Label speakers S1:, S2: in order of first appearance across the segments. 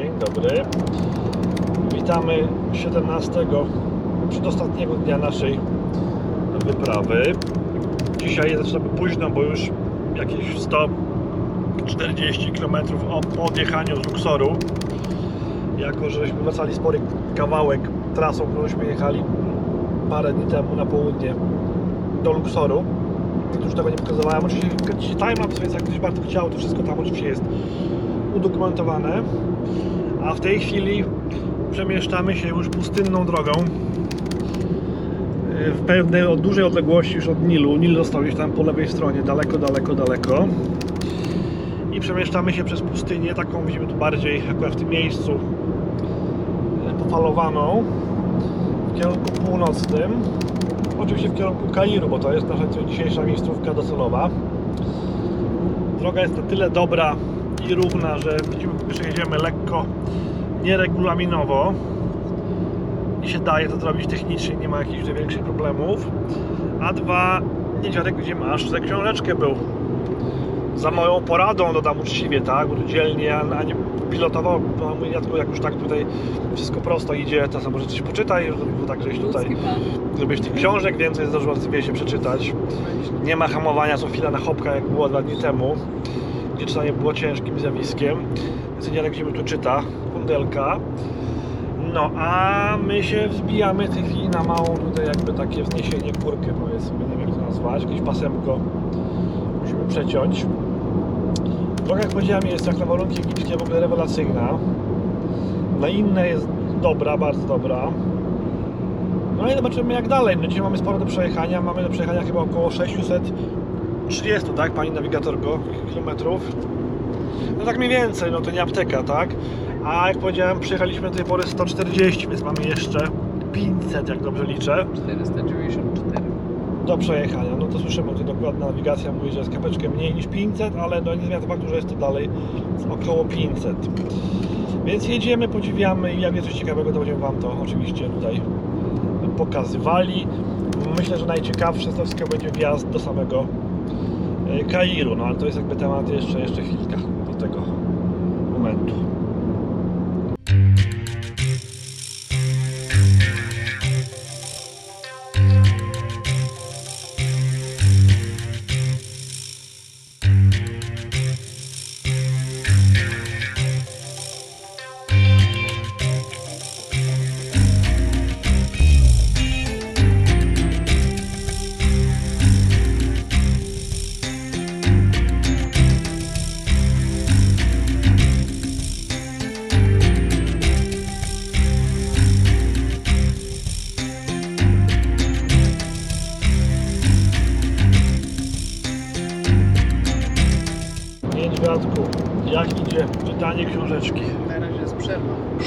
S1: Dzień dobry. Witamy 17 przedostatniego dnia naszej wyprawy. Dzisiaj zaczynamy późno, bo już jakieś 140 km po odjechaniu z Luksoru. Jako, żeśmy wracali spory kawałek trasą, którąśmy jechali parę dni temu na południe do Luksoru. Już tego nie pokazywałem. Oczywiście timelapse, więc jak ktoś bardzo chciał, to wszystko tam oczywiście jest udokumentowane. A w tej chwili przemieszczamy się już pustynną drogą Yy, w pewnej dużej odległości już od Nilu. Nil został gdzieś tam po lewej stronie, daleko, daleko, daleko. I przemieszczamy się przez pustynię, taką widzimy tu bardziej akurat w tym miejscu yy, pofalowaną w kierunku północnym. Oczywiście w kierunku Kairu, bo to jest nasza dzisiejsza miejscówka docelowa. Droga jest na tyle dobra i równa, że widzimy, że jedziemy lekko, nieregulaminowo i się daje to zrobić technicznie, nie ma jakichś większych problemów. A dwa, niedziadek gdzie masz, za książeczkę był. Za moją poradą dodam uczciwie, tak? Bo dzielnie, a nie pilotował, no mój dziadku jak już tak tutaj wszystko prosto idzie, to samo, że coś poczytaj, bo tak żeś tutaj żebyś tych książek więcej zdarzyło sobie się przeczytać. Nie ma hamowania co chwila na chopka, jak było dwa dni temu, czytanie było ciężkim zjawiskiem. Janek gdzie tu czyta, kundelka. No, a my się wzbijamy w tej chwili na małą tutaj jakby takie wzniesienie, górkę powiedzmy, nie wiem jak to nazwać, jakieś pasemko musimy przeciąć. Droga, jak powiedziałem, jest jak na warunki egipskie w ogóle rewelacyjna. Na inne jest dobra, bardzo dobra. No i zobaczymy jak dalej. No dzisiaj mamy sporo do przejechania. Mamy do przejechania chyba około 630, tak, pani nawigatorko, kilometrów. No tak mniej więcej, no to nie apteka, tak? A jak powiedziałem, przejechaliśmy do tej pory 140, więc mamy jeszcze 500, jak dobrze liczę,
S2: 494.
S1: do przejechania. No to słyszę, bo to dokładna nawigacja mówi, że jest kapeczkę mniej niż 500, ale no nie zmienia faktu, że jest to dalej około 500. Więc jedziemy, podziwiamy i jak jest coś ciekawego, to będziemy Wam to oczywiście tutaj pokazywali. Myślę, że najciekawsze z tego będzie wjazd do samego Kairu, no ale to jest jakby temat jeszcze, jeszcze chwilka do tego momentu.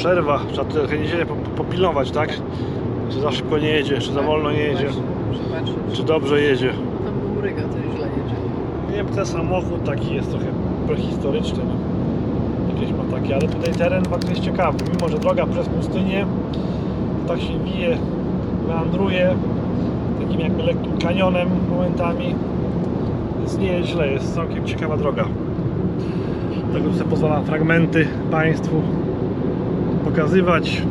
S2: Przerwa.
S1: Trzeba trochę niedzielę po- popilnować, tak? Czy za szybko nie jedzie, czy za wolno nie jedzie, czy dobrze jedzie.
S2: Tam był mryga, to źle jedzie.
S1: Nie wiem, ten samochód taki jest trochę prehistoryczny. No. Jakieś ma takie, ale tutaj teren faktycznie jest ciekawy. Mimo, że droga przez pustynię tak się wije, meandruje takim jakby lekkim kanionem momentami. Więc nie jest źle, jest całkiem ciekawa droga. Tego sobie pozwalam fragmenty Państwu pokazywać,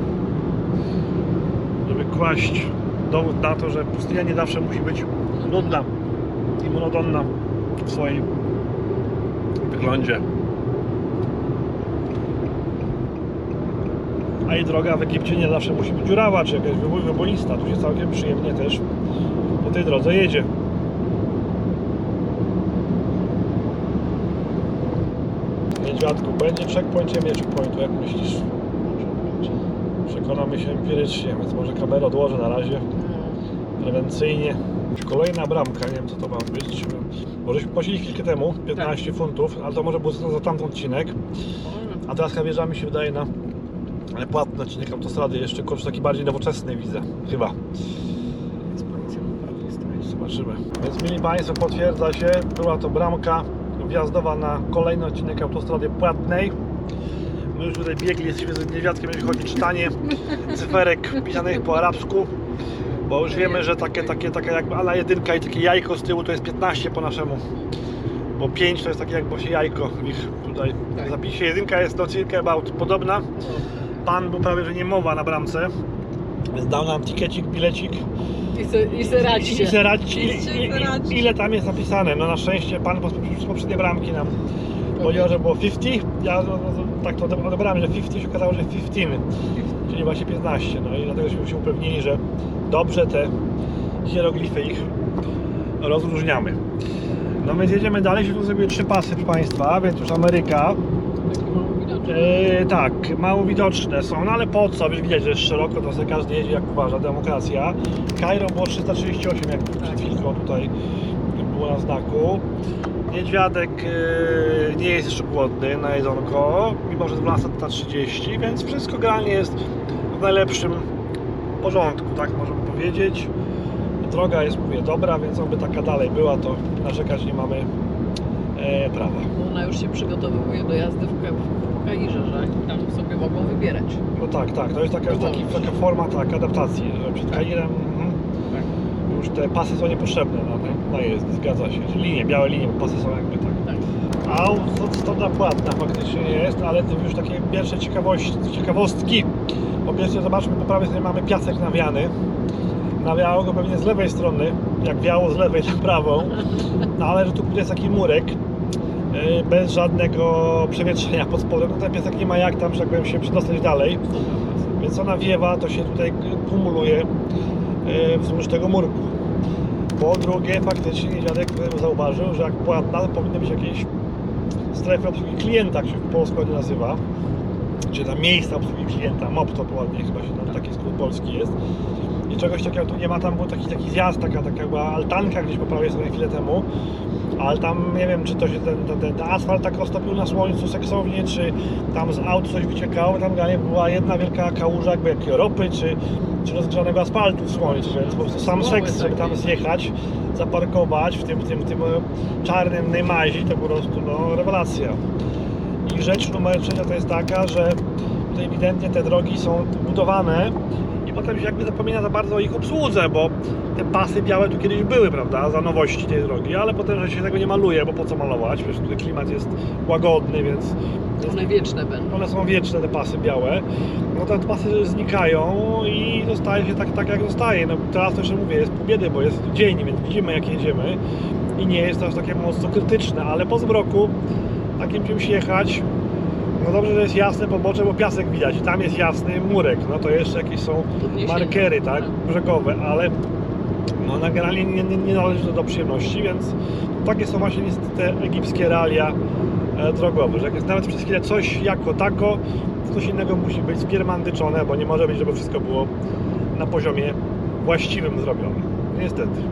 S1: żeby kłaść dowód na to, że pustynia nie zawsze musi być nudna i monotonna w swoim wyglądzie. A i droga w Egipcie nie zawsze musi być dziurawa, czy jakaś wybo- wyboista. Tu się całkiem przyjemnie też po tej drodze jedzie. Niedźwiadku, będzie checkpoint nie checkpointu, jak myślisz? Przekonamy się empirycznie, więc może kamerę odłożę na razie prewencyjnie. Kolejna bramka, nie wiem co to ma być. Bo żeśmy płacili chwilkę temu 15 funtów, ale to może był za, za tamten odcinek. A teraz wjeżdżamy się wydaje na płatny odcinek autostrady, jeszcze kurczę taki bardziej nowoczesny widzę, chyba. Zobaczymy. Więc mili Państwo, potwierdza się, była to bramka wjazdowa na kolejny odcinek autostrady płatnej. My już tutaj biegli, jesteśmy z niewiadkiem, jeżeli chodzi o czytanie cyferek pisanych po arabsku. Bo już wiemy, że takie, takie, taka jakby ala jedynka i takie jajko z tyłu to jest 15 po naszemu. bo 5 to jest takie jak właśnie jajko w ich tutaj
S2: Tak.
S1: zapisie. Jedynka jest do circa about podobna. Pan był prawie, że nie mowa na bramce. Więc dał nam tikecik, bilecik.
S2: I se, i se radźcie.
S1: I se radźcie,
S2: I
S1: i- ile tam jest napisane. No na szczęście pan po- z poprzedniej bramki nam powiedział, że było 50. Ja tak to odeb- odebrałem, że 50 się okazało, że 15, czyli właśnie 15. No i dlatego żeśmy się upewnili, że dobrze te hieroglify ich rozróżniamy. No więc jedziemy dalej, się tu zrobiły trzy pasy proszę Państwa, więc już Ameryka. E, tak, mało widoczne są, no ale po co? Już widać, że jest szeroko, to sobie każdy jedzie jak uważa, demokracja. Cairo było 338, jak przed chwilką tutaj na znaku. Niedźwiadek e, nie jest jeszcze głodny na jedzonko, mimo że 12.30, więc wszystko generalnie jest w najlepszym porządku, tak możemy powiedzieć. Droga jest, mówię, dobra, więc oby taka dalej była, to narzekać nie mamy e, prawa.
S2: Ona już się przygotowuje do jazdy w, Ka- w Kairze, że tam sobie mogą wybierać.
S1: No tak, tak, to jest taka, już taki, taka forma tak, adaptacji, że przed. Kairem mhm. Już te pasy są niepotrzebne na, na jezdni, zgadza się. Że Linie, białe linie, bo pasy są jakby tak.
S2: Tak.
S1: A strona płatna faktycznie nie jest, ale to już takie pierwsze ciekawości, ciekawostki. Po pierwsze zobaczmy, po prawej stronie mamy piasek nawiany. Nawiało go pewnie z lewej strony, jak wiało z lewej na prawą. No ale że tu jest taki murek, yy, bez żadnego przewietrzenia pod spodem, no ten piasek nie ma jak tam, że tak powiem, się przedostać dalej. Więc ona wiewa, to się tutaj kumuluje wzdłuż tego murku. Po drugie, faktycznie dziadek zauważył, że jak płatna, powinny być jakieś strefy obsługi klienta, jak się w ładnie nazywa. Czy tam miejsca obsługi klienta, MOP to ładnie chyba się tam taki skrót polski jest. I czegoś takiego tu nie ma, tam był taki, taki zjazd, taka, taka była altanka gdzieś po prawej stronie chwilę temu. Ale tam nie wiem, czy to się ten, ten, ten, ten asfalt tak roztopił na słońcu seksownie, czy tam z aut coś wyciekało. Tam generalnie była jedna wielka kałuża jakby jakiej ropy, czy, czy rozgrzanego asfaltu w słońcu, więc po prostu sam seks, żeby tam zjechać, zaparkować w tym, tym, tym e, czarnym Neymazie, to po prostu no, rewelacja. I rzecz numer trzecia to jest taka, że tutaj ewidentnie te drogi są budowane i potem się jakby zapomina za bardzo o ich obsłudze, bo te pasy białe tu kiedyś były, prawda, za nowości tej drogi, ale potem, że się tego nie maluje, bo po co malować, przecież tutaj klimat jest łagodny, więc
S2: One wieczne będą.
S1: one są wieczne, te pasy białe, no te pasy znikają i zostaje się tak, tak jak zostaje. No teraz to jeszcze mówię, jest pół biedy, bo jest dzień, więc widzimy jak jedziemy i nie jest to aż takie mocno krytyczne, ale po zmroku takim czymś jechać, no dobrze, że jest jasne pobocze, bo piasek widać. Tam jest jasny murek, no to jeszcze jakieś są markery, tak, brzegowe, ale no na generalnie nie, nie, nie należy to do przyjemności, więc takie są właśnie niestety te egipskie realia e, drogowe, że jak jest nawet przez chwilę coś jako tako, coś innego musi być spiermandyczone, bo nie może być, żeby wszystko było na poziomie właściwym zrobione. Niestety.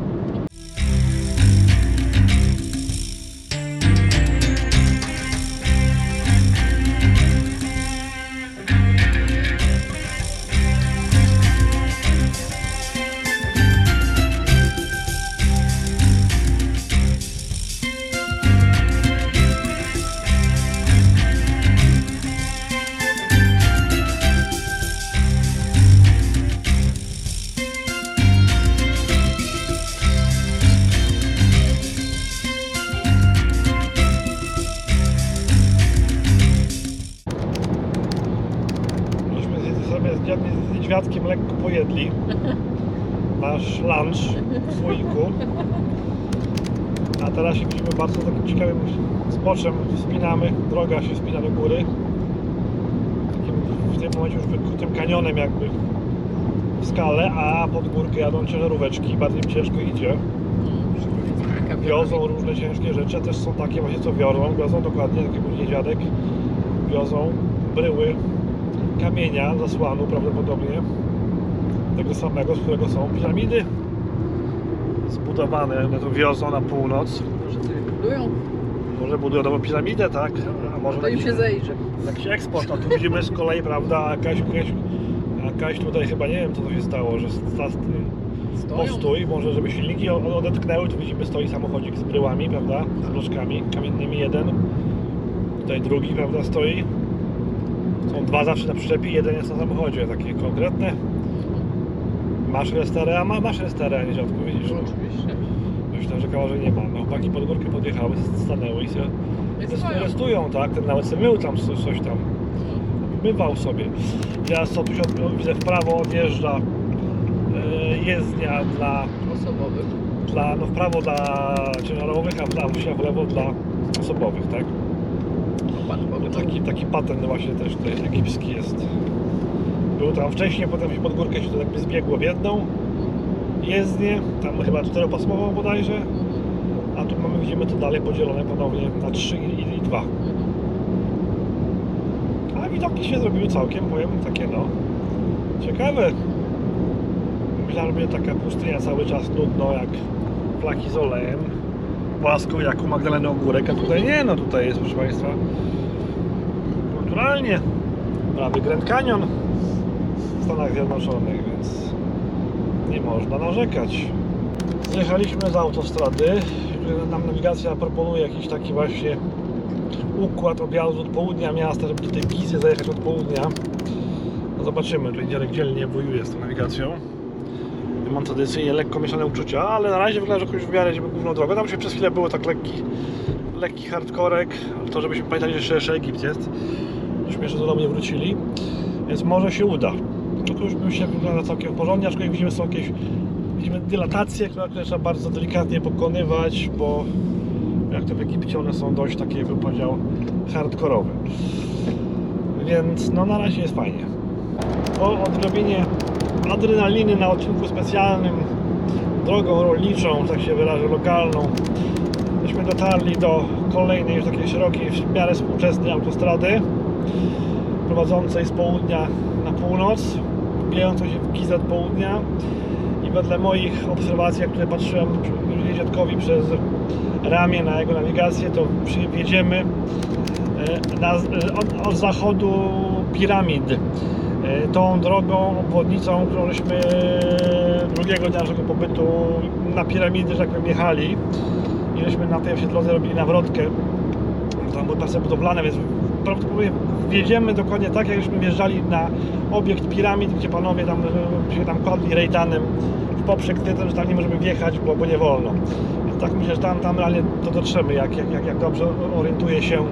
S1: Lunch w słoiku. A teraz widzimy bardzo takim ciekawym zboczem. Wspinamy, droga się wspina do góry. Takim w tym momencie już wykutym kanionem jakby w skale, a pod górkę jadą ciężaróweczki. Bardzo im ciężko idzie. Wiozą różne ciężkie rzeczy, też są takie właśnie co wiozą. Wiozą dokładnie, tak jak mówi niedźwiadek. Wiozą bryły kamienia, zasłanu prawdopodobnie tego samego, z którego są piramidy zbudowane, to wiozą na północ
S2: Może coś budują?
S1: może budują nową piramidę, tak? A może
S2: To im się zejrzy.
S1: jakiś eksport, a tu widzimy z kolei, prawda, jakaś, jakaś, jakaś tutaj chyba, nie wiem co to się stało, że sta,
S2: Stoją.
S1: postój, może żeby silniki odetknęły, tu widzimy stoi samochodzik z bryłami, prawda, z bloczkami kamiennymi jeden, tutaj drugi, prawda, stoi. Są dwa zawsze na przyczepie, jeden jest na samochodzie, takie konkretne. Masz resterę, a ma, masz resterę, nie rzadko widzisz.
S2: No,
S1: No.
S2: oczywiście.
S1: Coś narzekała, że nie ma. No chłopaki pod górkę podjechały, stanęły i się rejestrują, tak? Ten nawet sobie mył tam coś, tam. Mywał sobie. Co tu się od- widzę w prawo odjeżdża e, jezdnia dla,
S2: Osobowych.
S1: dla, no w prawo dla ciężarowych, a w lewo, w lewo dla osobowych, tak? No taki, taki patent właśnie też tutaj egipski jest. Był tam wcześniej, potem się pod górkę się to jakby zbiegło w jedną jezdnię, tam chyba czteropasmową bodajże, a tu mamy, widzimy to dalej podzielone ponownie na trzy i, i dwa. A widoki się zrobiły całkiem, powiem, takie no, ciekawe. Myślałem, że taka pustynia cały czas nudno, jak flaki z olejem, płasko jak u Magdaleny Ogórek, a tutaj nie, no tutaj jest, proszę Państwa, kulturalnie, prawy Grand Canyon Stanach Zjednoczonych, więc nie można narzekać. Zjechaliśmy z autostrady, nam nawigacja proponuje jakiś taki właśnie układ objazdu od południa miasta, żeby do tej Gizy zajechać od południa. No zobaczymy, tutaj Dzierek dzielnie wojuje z tą nawigacją. Mam tradycyjnie lekko mieszane uczucia, ale na razie wygląda, że jakoś w miarę idziemy główną drogą. Tam się przez chwilę było tak lekki, lekki hardkorek, to żebyśmy pamiętali, że jeszcze, Egipt jest. Żeśmy jeszcze do domu nie wrócili, więc może się uda. No to już by się wygląda całkiem porządnie, aczkolwiek widzimy są jakieś widzimy dylatacje, które, trzeba bardzo delikatnie pokonywać, bo jak to w one są dość takie, bym powiedział, hardkorowe. Więc no na razie jest fajnie. Po odrobinie adrenaliny na odcinku specjalnym drogą rolniczą, tak się wyrażę, lokalną, myśmy dotarli do kolejnej już takiej szerokiej, w miarę współczesnej autostrady prowadzącej z południa na północ, wbijającej się w Gizę od południa i wedle moich obserwacji, jak które patrzyłem dziadkowi przez ramię na jego nawigację, to przyjedziemy e, na, e, od, od zachodu piramid. E, Tą drogą, obwodnicą, którą żeśmy drugiego dnia naszego pobytu na piramidy, że tak jechali. I żeśmy na tej drodze robili nawrotkę. Tam były trasy budowlane, więc prawdopodobnie wjedziemy dokładnie tak, jakbyśmy wjeżdżali na obiekt piramid, gdzie panowie tam e, się tam kładli rejtanem w poprzek, twierdzą, że tam nie możemy wjechać, bo, bo nie wolno. Więc tak myślę, że tam, tam realnie to dotrzemy, jak, jak, jak, jak dobrze orientuje się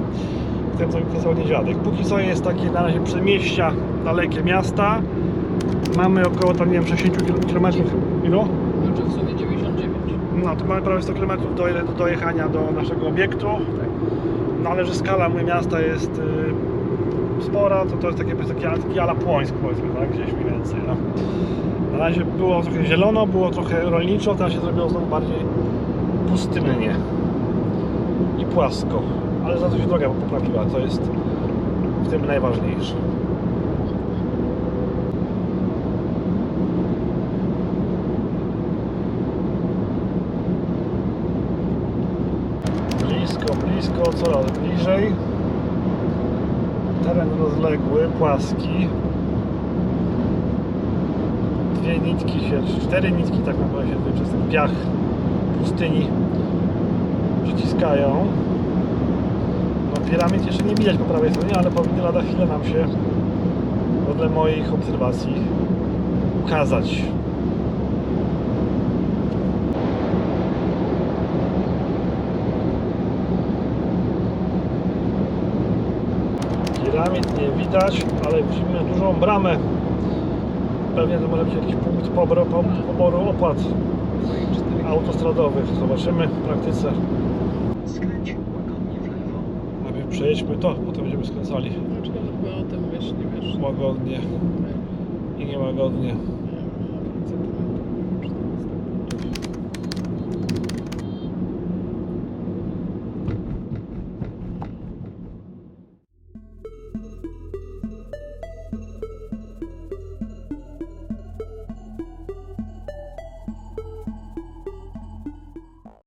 S1: w tym, co mi pokazał dziadek. Póki co jest takie na razie przedmieścia, dalekie miasta. Mamy około tam, nie wiem, 60 km. Ilo?
S2: Znaczy w sumie 99.
S1: No to mamy prawie 100 km do, do dojechania do naszego obiektu. No ale że skala moje miasta jest y, spora, to to jest takie, taki, taki ala Płońsk powiedzmy, tak? Gdzieś mniej więcej. No. Na razie było trochę zielono, było trochę rolniczo, teraz się zrobiło znowu bardziej pustynnie i płasko. Ale za to się droga poprawiła, to jest w tym najważniejsze. Blisko, coraz bliżej. Teren rozległy, płaski. Dwie nitki się, cztery nitki tak naprawdę się tutaj przez ten piach pustyni przyciskają. No piramid jeszcze nie widać po prawej stronie, ale powinny lada chwilę nam się wedle moich obserwacji ukazać. Nie widać, ale widzimy dużą bramę. Pewnie to może być jakiś punkt poboru, po- poboru opłat autostradowych. Zobaczymy w praktyce.
S3: Skręć łagodnie w lewo.
S1: Najpierw przejedźmy to, potem będziemy skręcali
S2: Dlaczego żeby o tym wiesz, nie wiesz?
S1: łagodnie i niełagodnie.